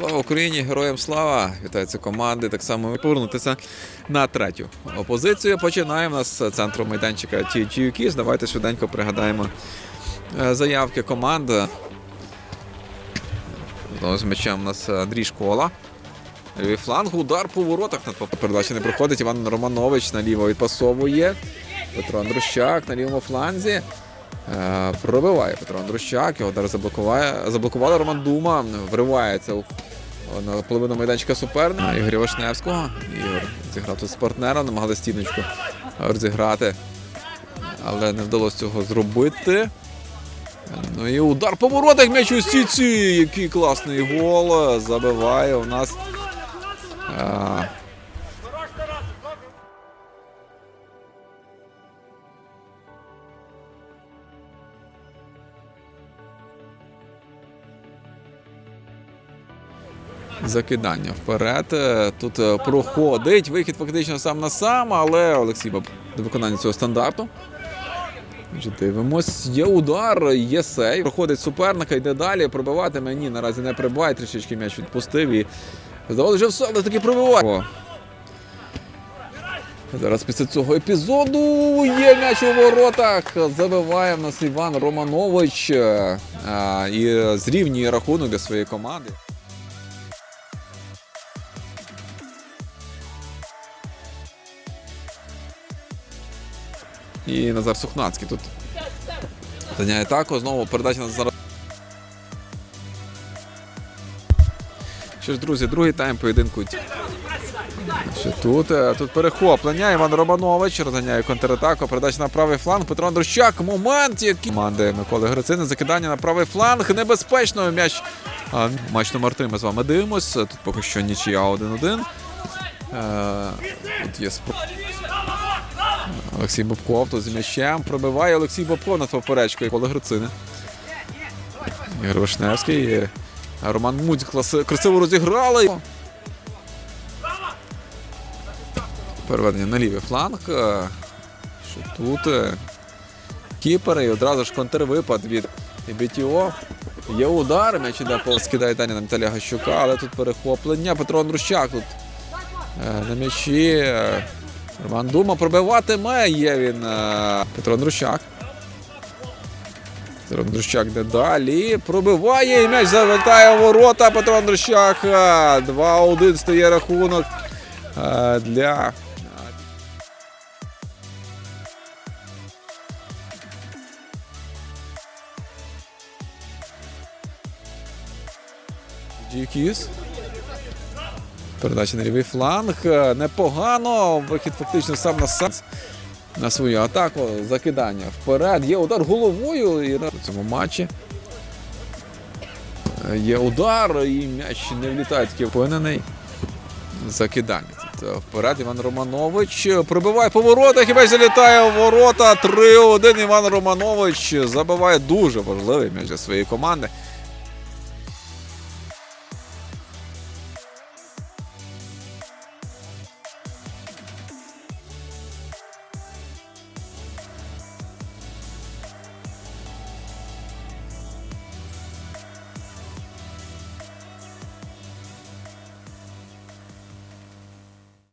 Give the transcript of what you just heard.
Слава Україні! Героям слава! Вітаються команди. Так само повернутися на третю позицію. Починаємо. Нас з центру майданчика TGU Kiss. Давайте швиденько пригадаємо е, заявки команд. З м'ячем у нас Андрій Школа. Лівий фланг, удар по воротах. На передачі не проходить. Іван Романович наліво відпасовує. Петро Андрущак на лівому фланзі. Е, Пробиває Петро Андрущак, його заблокуває. Заблокували Роман Дума, вривається на половину майданчика суперника Ігоря Вишневського. Ігор зіграв тут з партнером, намагалися стіночку розіграти, але не вдалося цього зробити. Ну і удар по воротах м'яч у сіці. Який класний гол. Забиває у нас. Закидання вперед. Е, Тут е, проходить вихід фактично сам на сам, але Олексій Баб до виконання цього стандарту. Дивимось, є удар, є сей. Проходить суперника, йде далі, пробиватиме. Ні, наразі не прибиває, трішечки м'яч відпустив і здавалося, вже все, але таки пробиває. О. Зараз після цього епізоду є м'яч у воротах. Забиває в нас Іван Романович е, а, і зрівнює рахунок для своєї команди. І Назар Сухнацький тут зайняє атаку. Знову передача на Назара. Що ж, друзі, другий тайм поєдинку. Що тут? Е, Тут перехоплення. Іван Романович розганяє контратаку. Передача на правий фланг. Петро Андрущак. Момент, який команди Миколи Грицини. Закидання на правий фланг. Небезпечно. М'яч. Матч номер 3 ми з вами дивимось. Тут поки що нічия 1-1. Е, Тут є спро... Олексій Бобков тут з м'ячем пробиває Олексій Бобков над поперечкою Коли Грицини. Ігор Вишневський. Роман Мудь красиво розіграли. Переведення на лівий фланг. Що тут? Кіпер і одразу ж контрвипад від БТО. Є удар, м'яч іде по скидає далі на Віталія Гащука, але тут перехоплення. Петро Андрущак тут е, на м'ячі. Е, Роман Дума пробиватиме. Є він е, Петро Андрущак. Петро Андрущак йде далі. Пробиває і м'яч завертає ворота. Петро Андрущак. е, 2-1 стає рахунок е, для. Дікіс. Передача на лівий фланг. Е, Непогано. Вихід фактично сам на сам на свою атаку. Закидання вперед. Є удар головою і на цьому матчі. Е, Є удар, і м'яч не влітає такий впевнений. Закидання. Е, вперед Іван Романович пробиває по воротах і м'яч залітає у ворота. 3-1 Іван Романович забиває дуже важливий м'яч для своєї команди.